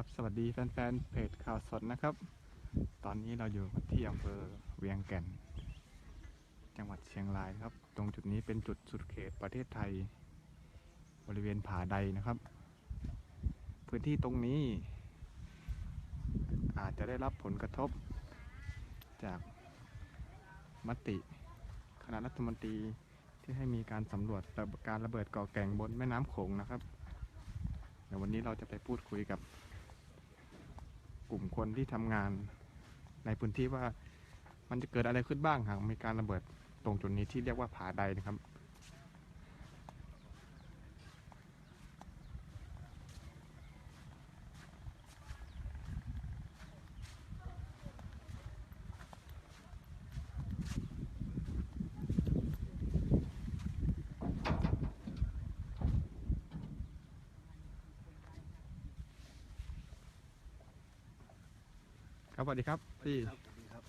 ครับ สวัสดีแฟนๆเพจข่าวสดนะครับ ตอนนี้เราอยู่ที่อำเภอเวียงแก่น จังหวัดเชียงรายครับ ตรงจุดนี้เป็นจุดสุดเขตประเทศไทย บริเวณผาใดนะครับ พื้นที่ตรงนี้ อาจจะได้รับผลกระทบ จากมติคณะรัฐมนตรีที่ให้มีการสำรวจการระเบิดก่อแก่งบนแม่น้ำโขงนะครับเดี๋ยววันนี้เราจะไปพูดคุยกับ กลุ่มคนที่ทำงานในพื้นที่ว่ามันจะเกิดอะไรขึ้นบ้างหากมีการระเบิดตรงจุดนี้ที่เรียกว่าผาใดนะครับ สวัสดีครับพี่ครับสวัสดีครับ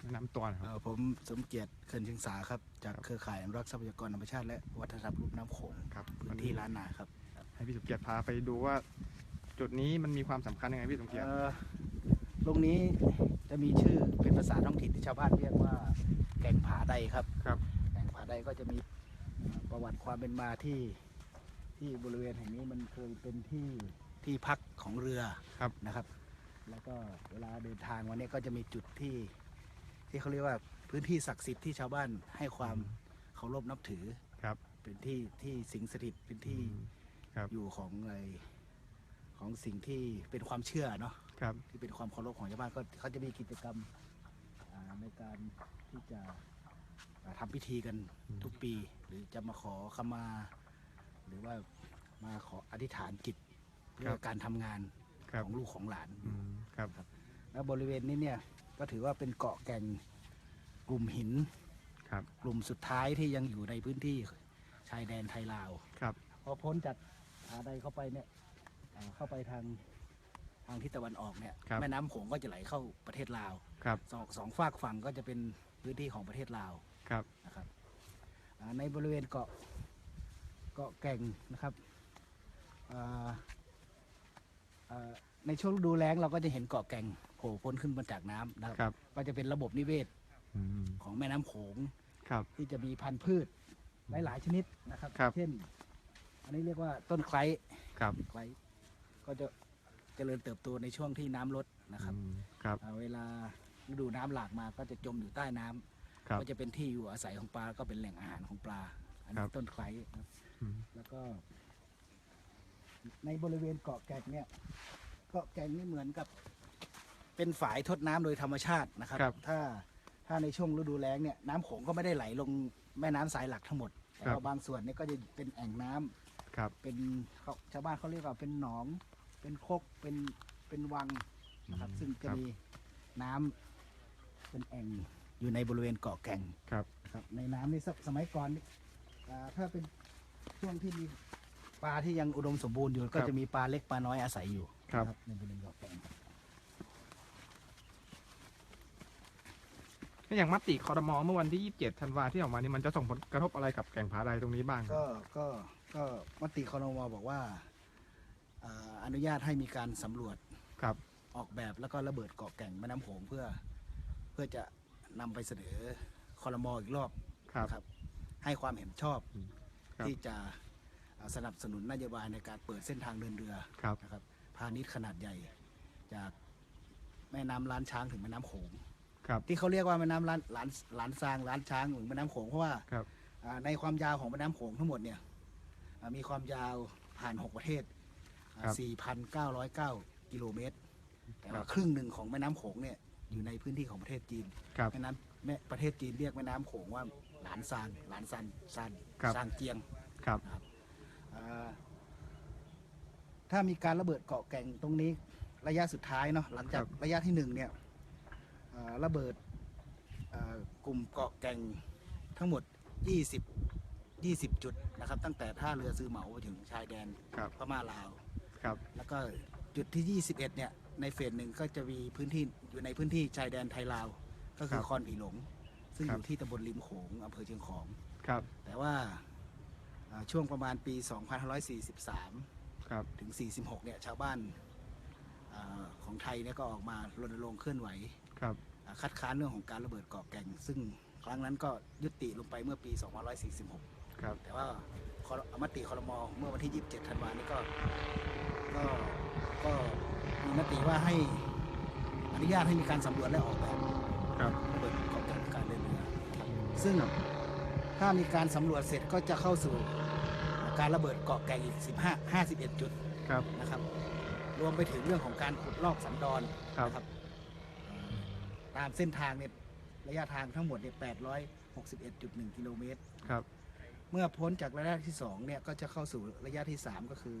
แนะนำตัวหน่อยคเอ่รับอผมสมเกียรติเขื่อนเชียงสาครับ จากเครือข่ายอนุรักษ์ทรัพยากรธรรมชาติและวัฒนธรรมลุ่มน้ำโขงครับพื้วันนนี้ที่ล้านนาครับให้พี่สมเกียรติพาไปดูว่า จุดนี้มันมีความสำคัญยังไงพี่สมเกียรติ เอ่อตรงนี้จะมีชื่อเป็นภาษาท้องถิ่นที่ชาวบ้านเรียกว่าแก่งผาใดครับครับ แก่งผาใดก็จะมีประวัติความเป็นมาที่ที่บริเวณแห่งนี้มันเคยเป็นที่ที่พักของเรือครับ นะครับ แล้วก็เวลาเดินทางวันนี้ก็จะมีจุดที่ ที่เขาเรียกว่าพื้นที่ศักดิ์สิทธิ์ที่ชาวบ้านให้ความเคารพนับถือครับ เป็นที่ที่สิงสถิตเป็นที่ครับ อยู่ของอะไรของสิ่งที่เป็นความเชื่อเนาะครับ ที่เป็นความเคารพของชาวบ้านก็เขาจะมีกิจกรรมอ่าในการที่จะอ่าทำพิธีกันอืมทุกปี หรือจะมาขอขมา หรือว่ามาขออธิษฐานจิตเพื่อการทำงานครับของลูกของหลาน อืม ครับ แล้วบริเวณนี้เนี่ยก็ถือว่าเป็นเกาะแก่งกลุ่มหิน ครับ กลุ่มสุดท้ายที่ยังอยู่ในพื้นที่ชายแดนไทยลาว ครับ พอพ้นจากผาใดเข้าไปเนี่ยอ่าเข้าไปทางทางทิศตะวันออกเนี่ยครับ แม่น้ำโขงก็จะไหลเข้าประเทศลาวครับ สองสองฝากฝั่งก็จะเป็นพื้นที่ของประเทศลาว ครับ นะครับอ่าในบริเวณเกาะเกาะแก่งนะครับอ่าอ่า ในช่วงฤดูแล้งเราก็จะเห็นเกาะแก่งโผล่พ้นขึ้นมาจากน้ำนะครับครับก็จะเป็นระบบนิเวศอืมของแม่น้ำโขงครับ ที่จะมีพันธุ์พืชหลาย ๆ ชนิดนะครับ ครับ เช่น อันนี้เรียกว่าต้นไคร้ครับไคร้ก็จะเจริญเติบโตในช่วงที่น้ำลดนะครับ อืมครับ อ่าเวลาฤดูน้ำหลากมาก็จะจมอยู่ใต้น้ำครับ ก็จะเป็นที่อยู่อาศัยของปลาก็เป็นแหล่งอาหารของปลา อันครันี้บต้นไคร้ครับอืมแล้วก็ ในบริเวณเกาะแก่งเนี่ย เกาะแก่งนี่เหมือนกับ เป็นฝายทดน้ำโดยธรรมชาตินะครับ ครับถ้าถ้าในช่วงฤดูแล้งเนี่ยน้ำโขงก็ไม่ได้ไหลลงแม่น้ำสายหลักทั้งหมดแต่ครับ ว่าบางส่วนเนี่ยก็จะเป็นแอ่งน้ำ ครับ เป็นเขาชาวบ้านเขาเรียกว่าเป็นหนอง เป็นคกเป็นเป็นวังนะครับซึ่งจะมีน้ำเป็นแอ่งอยู่ในบริเวณเกาะแก่งครับครับ ในน้ำนี่สสมัยก่อนนี่อ่าถ้าเป็นช่วงที่มีปลาที่ยังอุดมสมบูรณ์อยู่ ก็จะมีปลาเล็กปลาน้อยอาศัยอยู่ ครับนะในบริเวณเกาะแก่งครับแล้วอย่างมติคอรมอเมื่อวันที่ 27ธันวาที่ออกมานี่มันจะส่งผลกระทบอะไรกับแก่งผาใดตรงนี้บ้างครับ ก็ก็ก็มติคอรมอบอกว่าอ่าอนุญาตให้มีการสำรวจครับ ออกแบบแล้วก็ระเบิดเกาะแก่งแม่น้ำโขงเพื่อ เพื่อจะนำไปเสนอคอรมออีกรอบครับนะครับ ให้ความเห็นชอบครับ ที่จะอ่าสนับสนุนนโยบายในการเปิดเส้นทางเดินเรือ ครับ นะครับ พาณิชย์ขนาดใหญ่ จากแม่น้ำล้านช้างถึงแม่น้ำโขงครับ ที่เขาเรียกว่าแม่น้ำล้านล้านล้านซางล้านช้างถึงแม่น้ำโขงเพราะว่าครับ อ่าในความยาวของแม่น้ำโขงทั้งหมดเนี่ยอ่ามีความยาวผ่าน 6 ประเทศอ่าครับ 4,909 กิโลเมตร แต่ครัว่าบครึ่งหนึ่งของแม่น้ำโขงเนี่ยอยู่ในพื้นที่ของประเทศจีน ครับ แม่น้ำแม่ประเทศจีนเรียกแม่น้ำโขงว่าหลานซานหลานซันซันครับ ซานเจียงครับอ่า ถ้ามีการระเบิดเกาะแก่งตรงนี้ระยะสุดท้ายเนาะหลังจากระยะที่หนึ่งเนี่ยอ่าระเบิดอ่ากลุ่มเกาะแก่งทั้งหมด 20 20 จุดนะครับ ตั้งแต่ท่าเรือซื้อเหมาไปถึงชายแดนครับพม่าลาวครับ แล้วก็จุดที่ 21 เนี่ยในเฟสหนึ่งก็จะมีพื้นที่อยู่ในพื้นที่ชายแดนไทยลาว ก็คือครับคอนผีหลง ซึ่งคอรับยู่ที่ตำบลริมโขงอำเภอเชียงของครับ แต่ว่าอ่าช่วงประมาณปี 2543 ครับ ถึง 46 เนี่ย ชาวบ้านอาของไทยเนี่ยก็ออกมารณรงค์เคลื่อนไหวครับ อ่าคัดค้านเรื่องของการระเบิดเกาะแก่ง ซึ่งครั้งนั้นก็ยุติลงไปเมื่อปี 2546 ครับ แต่ว่าคอรมติคอรมอเมื่อวันที่ 27 ธันวานี้ก็ก็ก็มีมติว่าให้อนุญาตให้มีการสำรวจและออกแบบ ครับระเบิดเกาะแก่งการเดินเรือครับซึ่งถ้ามีการสำรวจเสร็จก็จะเข้าสู่ การระเบิดเกาะแก่งอีก15 51 จุดครับ นะครับ รวมไปถึงเรื่องของการขุดลอกสันดอนครับ นะครับเอ่อตามเส้นทางเนี่ยระยะทางทั้งหมดเนี่ย861.1 กิโลเมตร ครับ เมื่อพ้นจากระยะที่สองเนี่ยก็จะเข้าสู่ระยะที่สามก็คือ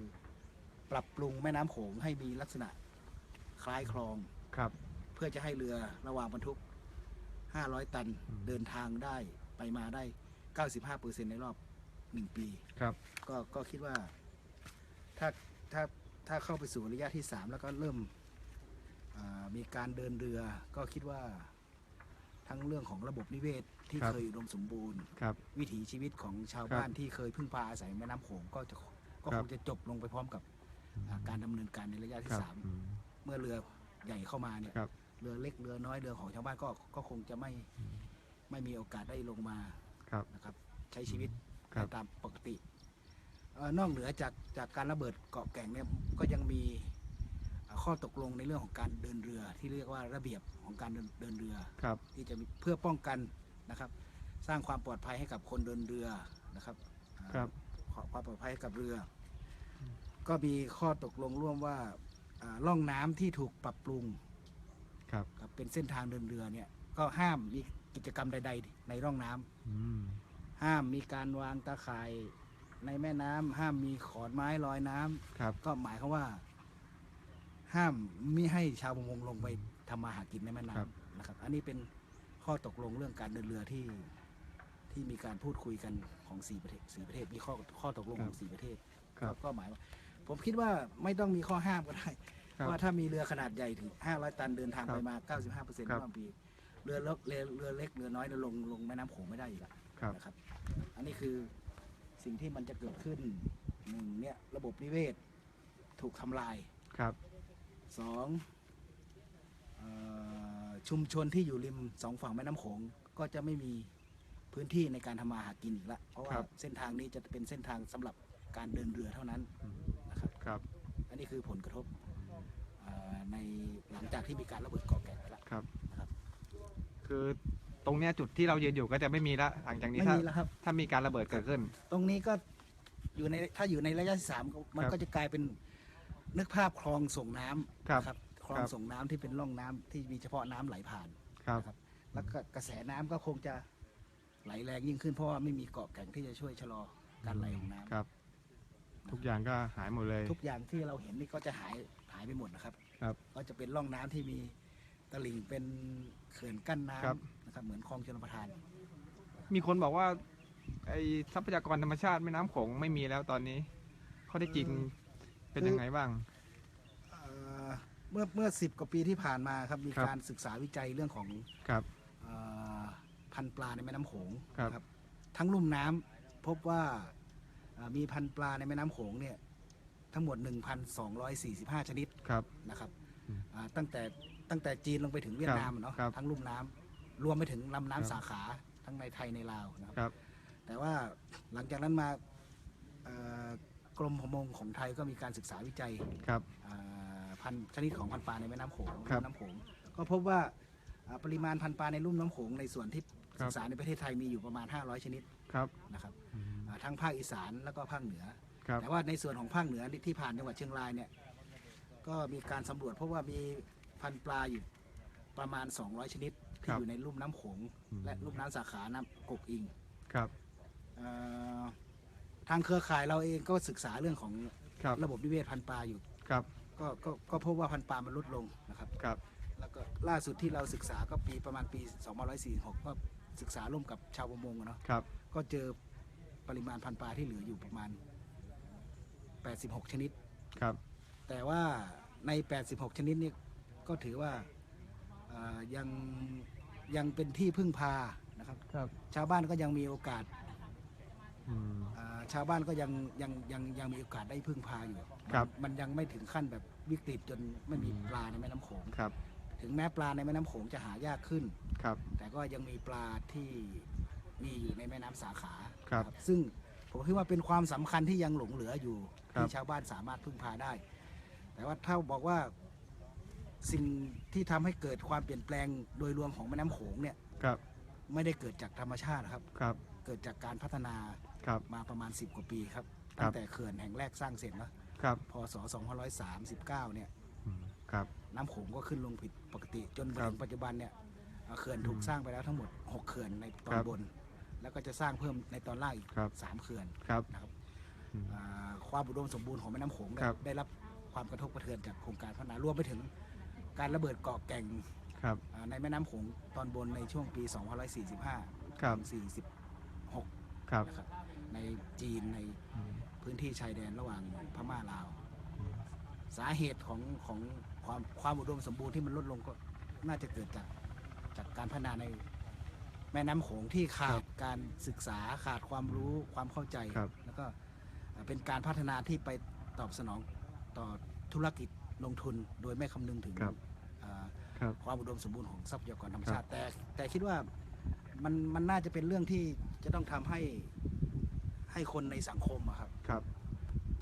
ปรับปรุงแม่น้ำโขงให้มีลักษณะคล้ายคลอง ครับ เพื่อจะให้เรือระหว่างบรรทุก 500 ตันอืม เดินทางได้ไปมาได้ 95%ในรอบ 1ปี ครับ ก็ก็คิดว่า ถ้าถ้าถ้าเข้าไปสู่ระยะที่3แล้วก็เริ่มอ่ามีการเดินเรือ ก็คิดว่า ทั้งเรื่องของระบบนิเวศที่ครับ เคยอุดมสมบูรณ์ ครับ วิถีชีวิตของชาวครับบ้านที่เคยพึ่งพาอาศัยแม่น้ำโขงก็จะก็ครัคบงจะจบลงไปพร้อมกับอ่าการดำเนินการในระยะคที่รับสามอืม เมื่อเรือใหญ่เข้ามาเนี่ยครับ เรือเล็กเรือน้อยเรือของชาวบ้านก็ก็คงจะไม่ไม่มีโอกาสได้ลงมาครับ นะครับ ใช้ชีวิต ครับ ตามปกติเอ่อนอกเหนือจากจากการระเบิดเกาะแก่งเนี่ยก็ยังมีอ่าข้อตกลงในเรื่องของการเดินเรือ ที่เรียกว่าระเบียบของการเดินเดินเรือ ครับ ที่จะมีเพื่อป้องกันนะครับ สร้างความปลอดภัยให้กับคนเดินเรือนะครับอ่าครับขอความปลอดภัยให้กับเรือก็มีข้อตกลงร่วมว่าอ่าล่องน้ำที่ถูกปรับปรุงครับครับเป็นเส้นทางเดินเรือเนี่ยก็ห้ามมีกิจกรรมใด ๆ ในร่องน้ำอืม ห้ามมีการวางตาข่ายในแม่น้ำห้ามมีขอนไม้ลอยน้ำครับ ก็หมายความว่า ห้ามมิให้ชาวประมงลงไปทำมาหากินในแม่น้ครับำนะครับ อันนี้เป็นข้อตกลงเรื่องการเดินเรือที่ที่มีการพูดคุยกันของสี่ประเทศสี่ประเทศมีข้อข้อตกลงของสี่ประเทศ ครับ ก็ก็หมายว่าผมคิดว่าไม่ต้องมีข้อห้ามก็ได้ ครับว่าถ้ามีเรือขนาดใหญ่ถึง 500 ตันเดินทางครับไปมา 95เปอร์เซ็นต์ครับต่อปี เรือเล็กเรือเรือเล็กเรือน้อยเนี่ยลงลงแม่น้ำโขงไม่ได้อีกแล้ว ครับ นะครับ อันนี้คือสิ่งที่มันจะเกิดขึ้นหนึ่งเนี่ยระบบนิเวศถูกทำลายครับ สองเออชุมชนที่อยู่ริมสองฝั่งแม่น้ำโขงก็จะไม่มีพื้นที่ในการทำมาหากินอีกแล้วเพราะว่าครับ เส้นทางนี้จะเป็นเส้นทางสำหรับการเดินเรือเท่านั้นอืมนะครับ ครับ อันนี้คือผลกระทบเอ่อในหลังจากที่มีการระเบิดเกาะแก่งไปแล้ว ครับนะครับ คือ ตรงเนี้ยจุดที่เรายืนอยู่ก็จะไม่มีละหลังจากนี้ไม่ถ้ามีแล้วครับ ถ้ามีการระเบิดเกิดขึ้น ตรงนี้ก็อยู่ในถ้าอยู่ในระยะที่สามก็มันครับก็จะกลายเป็นนึกภาพคลองส่งน้ำครับนะคลองครับ ส่งน้ำที่เป็นร่องน้ำที่มีเฉพาะน้ำไหลผ่านครับนะครับ แล้วก็กระแสน้ำก็คงจะไหลแรงยิ่งขึ้นเพราะว่าไม่มีเกาะแก่งที่จะช่วยชะลอการไหลของน้ำครับ ทุกอย่างก็หายหมดเลย ทุกอย่างที่เราเห็นนี่ก็จะหายหายไปหมดนะครับ ครับ ก็จะเป็นร่องน้ำที่มีตลิ่งเป็นเขื่อนกั้นน้ครับำ นะครับเหมือนคลองชลประทาน มีคนบอกว่าไอ้ทรัพยากรธรรมชาติแม่น้ำโขงไม่มีแล้วตอนนี้ข้อได้จริงเป็นยังไงบ้าง เอ่อเมื่อเมื่อสิบกว่าปีที่ผ่านมาครับมีครับ การศึกษาวิจัยเรื่องของครับ เออพันธุ์ปลาในแม่น้ำโขงครับ นะทั้งลุ่มน้ำพบว่าเอ่อมีพันธุ์ปลาในแม่น้ำโขงเนี่ยทั้งหมด 1,245 ชนิดครับ นะครับอืมอ่าตั้งแต่ตั้งแต่จีนลงไปถึงเวียดนามอะเนาะครับทั้งลุ่มน้ำ รวมไปถึงลำน้ำครับสาขาทั้งในไทยในลาวนะครับ ครับ แต่ว่าหลังจากนั้นมาเอ่อกรมประมงของไทยก็มีการศึกษาวิจัยครับ อ่าพันธุ์ชนิดของพันธุ์ปลาในแม่น้ำโขงครับแม่น้ำโขงก็พบว่าอ่าปริมาณพันธุ์ปลาในลุ่มน้ำโขงในส่วนที่ครับศึกษาในประเทศไทยมีอยู่ประมาณ 500 ชนิดครับนะครับอืมอ่าทั้งภาคอีสานแล้วก็ภาคเหนือ ครับ แต่ว่าในส่วนของภาคเหนือที่ผ่านจังหวัดเชียงรายเนี่ยก็มีการสำรวจเพราะว่ามีพันธุ์ปลาอยู่ประมาณ 200 ชนิดครั ที่บอยู่ในลุ่มน้ำโขงอืม และลุ่มน้ำสาขาน้ำกกอิงครับ เอ่อทางเครือข่ายเราเองก็ศึกษาเรื่องของครับ ระบบนิเวศพันธุ์ปลาอยู่ครับ ก็ก็ก็พบว่าพันธุ์ปลามันลดลงนะครับ ครับ แล้วก็ล่าสุดที่เราศึกษาก็ปีประมาณปี2546 ก็ศึกษาร่วมกับชาวประมงอะเนาะครับ ก็เจอปริมาณพันธุ์ปลาที่เหลืออยู่ประมาณ 86 ชนิด ครับ แต่ว่าใน 86 ชนิดนี้ก็ถือว่าอ่ายัง ยังเป็นที่พึ่งพานะครับ ครับชาวบ้านก็ยังมีโอกาสอืม อ่าชาวบ้านก็ยังยังยังยังมีโอกาสได้พึ่งพาอยู่ครับ มันมันยังไม่ถึงขั้นแบบวิกฤตจนไม่มีอืมปลาในแม่น้ำโขง ครับ ถึงแม้ปลาในแม่น้ำโขงจะหายากขึ้น ครับ แต่ก็ยังมีปลาที่มีอยู่ในแม่น้ำสาขาครับนะซึ่งผมคิดว่าเป็นความสำคัญที่ยังหลงเหลืออยู่ครับ ที่ชาวบ้านสามารถพึ่งพาได้ แต่ว่าถ้าบอกว่า สิ่งที่ทำให้เกิดความเปลี่ยนแปลงโดยรวมของแม่น้ำโขงเนี่ยครับไม่ได้เกิดจากธรรมชาตินะครับ ครับเกิดจากการพัฒนาครับ มาประมาณ 10 กว่าปีครับครับ ตั้งแต่เขื่อนแห่งแรกสร้างเสร็จนะครับพศ2539เนี่ยอืมครับ น้ำโขงก็ขึ้นลงผิดปกติ จนมาครับถึงปัจจุบันเนี่ยเอ่อเขื่อนถูกอืมสร้างไปแล้วทั้งหมด 6 เขื่อนในตอคนรับบน แล้วก็จะสร้างเพิ่มในตอนล่างอีก ครับ 3 เขื่อนครับ นะครับอืมอ่าความอุดมสมบูรณ์ของแม่น้ำโขงได้ครับ ได้รับความกระทบกระเทือนจากโครงการพัฒนา รวมไปถึง การระเบิดเกาะแก่งครับ อ่าในแม่น้ำโขงตอนบนในช่วงปี2545ครับ ถึง46ครับนะครับในจีนในอืมพื้นที่ชายแดนระหว่างพม่าลาว สาเหตุของของความความอุดมสมบูรณ์ที่มันลดลงก็น่าจะเกิดจากจากการพัฒนาในแม่น้ำโขงที่ขาดการศึกษาขาดความรู้ความเข้าใจ ครับ แล้วก็อ่าเป็นการพัฒนาที่ไปตอบสนองต่อธุรกิจลงทุนโดยไม่คำนึงถึงครับอ่า ครับความอุดมสมบูรณ์ของทรัพยากรธรรมชาติ แต่แต่คิดว่ามันมันน่าจะเป็นเรื่องที่จะต้องทำให้ให้คนในสังคมอะครับ ครับ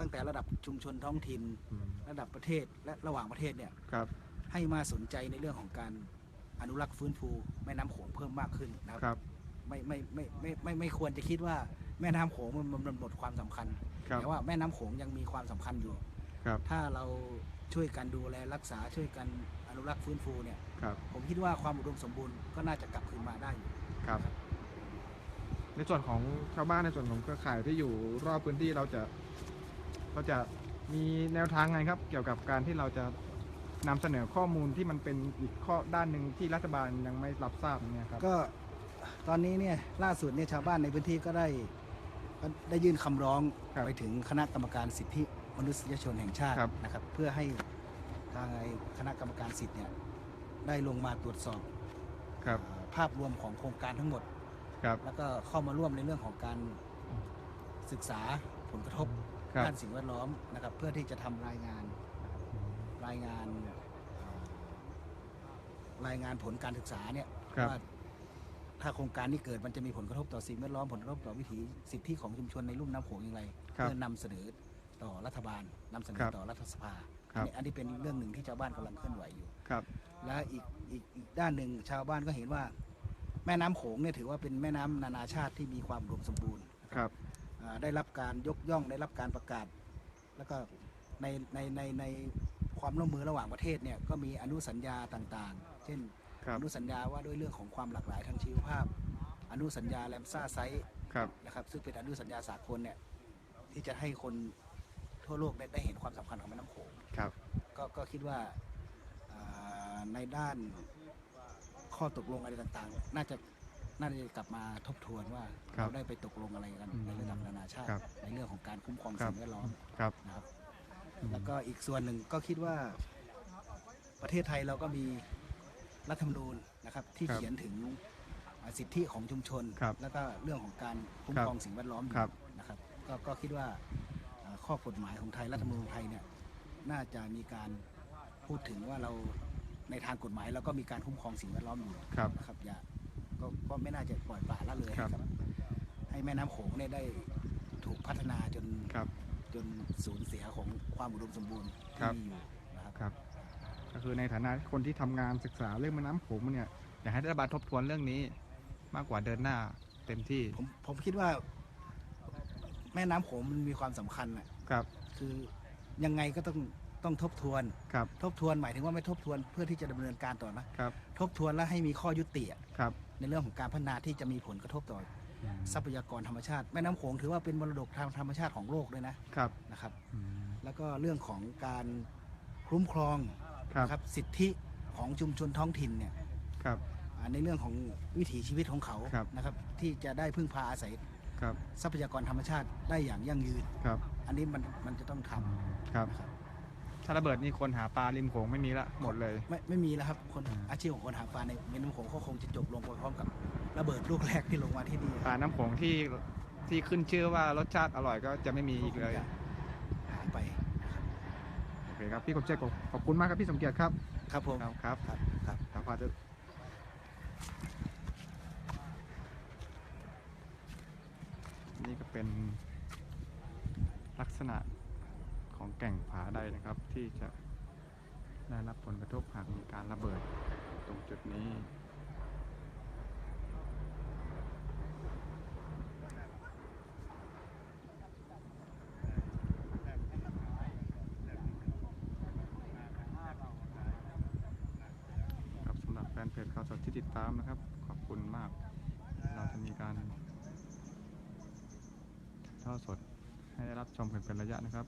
ตั้งแต่ระดับชุมชนท้องถิ่นอืมระดับประเทศและระหว่างประเทศเนี่ยครับให้มาสนใจในเรื่องของการอนุรักษ์ฟื้นฟูแม่น้ำโขงเพิ่มมากขึ้นนะครับ ครับไม่ไม่ไม่ไม่ไม่ไม่ควรจะคิดว่าแม่น้ำโขงมันมันมันหมดความสำคัญครับแต่ว่าแม่น้ำโขงยังมีความสำคัญอยู่ ครับ ถ้าเราช่วยกันดูแลรักษาช่วยกันอ นุรักษ์ฟื้นฟูเนี่ย ครับ ผมคิดว่าความอุดมสมบูรณ์ก็น่าจะกลับคืนมาได้อยู่ ครับ ในส่วนของชาวบ้านในส่วนของเครือข่ายที่อยู่รอบพื้นที่เราจะเราจะมีแนวทางไงครับ เกี่ยวกับการที่เราจะนำเสนอข้อมูลที่มันเป็นอีกข้อด้านหนึ่งที่รัฐบาลยังไม่รับทราบเนี่ยครับ ก็ตอนนี้เนี่ยล่าสุดเนี่ยชาวบ้านในพื้นที่ก็ได้ก็ได้ยื่นคำร้องครับไปถึงคณะกรรมการสิทธิมนุษยชนแห่งชาติครับ นะครับ เพื่อให้ ทางไอ้คณะกรรมการสิทธิ์เนี่ยได้ลงมาตรวจสอบครับอ่าภาพรวมของโครงการทั้งหมด ครับแล้วก็เข้ามาร่วมในเรื่องของการศึกษาผลกระทบครับ ด้านสิ่งแวดล้อมนะครับ เพื่อที่จะทำรายงานนะครับรายงานเอ่อรายงานผลการศึกษาเนี่ยครับ ว่าถ้าโครงการนี้เกิดมันจะมีผลกระทบต่อสิ่งแวดล้อมผลกระทบต่อวิถีสิทธิของชุมชนในลุ่มน้ำโขงอย่างไรครับเพื่อนำเสนอต่อรัฐบาลนำเสนครัอบต่อรัฐสภา ครับอันนี้อันนี้เป็นเรื่องหนึ่งที่ชาวบ้านกำลังเคลื่อนไหวอยู่ ครับ และอีกอีกอีกด้านหนึ่งชาวบ้านก็เห็นว่า แม่น้ำโขงเนี่ยถือว่าเป็นแม่น้ำนานาชาติที่มีความอุดมสมบูรณ์ ครับ อ่าได้รับการยกย่องได้รับการประกาศ แล้วก็ในในในในความร่วมมือระหว่างประเทศเนี่ยก็มีอนุสัญญาต่างๆ เช่น ครับอนุสัญญาว่าด้วยเรื่องของความหลากหลายทางชีวภาพ อนุสัญญาแลมซ่าไซต์ครับ นะครับซึ่งเป็นอนุสัญญาสากลเนี่ยที่จะให้คน ทั่วโลกได้ได้เห็นความสำคัญของแม่น้ำโขงครับ ก็ก็คิดว่าอ่าในด้านข้อตกลงอะไรต่างๆ น่าจะน่าจะกลับมาทบทวนว่าครับเราได้ไปตกลงอะไรกันอืมในระดับนานาชาติ ครับในเรื่องของการคุ้มครองครับ สิ่งแวดล้อมครับ นะครับ อืม แล้วก็อีกส่วนหนึ่งก็คิดว่าประเทศไทยเราก็มีรัฐธรรมนูญนะครับ ที่ครับเขียนถึงอ่าสิทธิของชุมชน ครับแล้วก็เรื่องของการคุ้มครับครองสิ่งแวดล้อมอยู่ครับ นะครับ ก็ก็คิดว่าอ่า ข้อกฎหมายของไทยรัฐธรรมนูญของไทยเนี่ยน่าจะมีการพูดถึงว่าเราในทางกฎหมายเราก็มีการคุ้มครองสิ่งแวดล้อมอยู่ครับนะครับอย่าก็ก็ไม่น่าจะปล่อยปละละเลยครับให้กับ ให้แม่น้ำโขงเนี่ยได้ถูกพัฒนาจนครับ จนสูญเสียของความอุดมสมบูรณ์ครัที่บ มีอยู่นะครับ ครับ ก็คือในฐานะคนที่ทำงานศึกษาเรื่องแม่น้ำโขงเนี่ยอยากให้รัฐบาลทบทวนเรื่องนี้ มากกว่าเดินหน้าเต็มที่ ผมผมคิดว่า แม่น้ำโขงมันมีความสำคัญอะครับคือยังไงก็ต้องต้องทบทวน ครับทบทวนหมายถึงว่าไม่ทบทวนเพื่อที่จะดำเนินการต่อนะครับทบทวนแล้วให้มีข้อยุติอะครับในเรื่องของการพัฒนาที่จะมีผลกระทบต่อทรัพยากรธรรมชาติ แม่น้ำโขงถือว่าเป็นมรดกทางธรรมชาติของโลกด้วยนะครับนะครับ อืมแล้วก็เรื่องของการคุ้มครองครับนะครับสิทธิของชุมชนท้องถิ่นเนี่ย ครับ อ่าในเรื่องของวิถีชีวิตของเขาครับ นะครับ ที่จะได้พึ่งพาอาศัย ครับ ทรัพยากรธรรมชาติได้อย่างยั่งยืน ครับ อันนี้มันมันจะต้องทำครับ นะครับถ้าระเบิดนี่คนหาปลาริมโขงไม่มีละหมดเลย ไม่ไม่มีแล้วครับคนอ่า อาชีพของคนหาปลาในแม่น้ำโขงก็คงจะจบลงไปพร้อมกับระเบิดลูกแรกที่ลงมาที่นี่ปลาน้ำโขงที่ที่ขึ้นชื่อว่ารสชาติอร่อยก็จะไม่มีอีกเลยคงจะหายไปโอเคครับพี่กบเจขอบขอบคุณมากครับพี่สมเกียรติครับครับผมครับครับครับ ครับครับพอจะนี่ก็ เป็นลักษณะของแก่งผาใดนะครับ ที่จะได้รับผลกระทบหากมีการระเบิดตรงจุดนี้ ครับสำหรับแฟนเพจข่าวสดที่ติดตามนะครับ ขอบคุณมาก เราจะมีการถ่ายทอดสดให้ได้รับช มันเป็นระยะนะครับ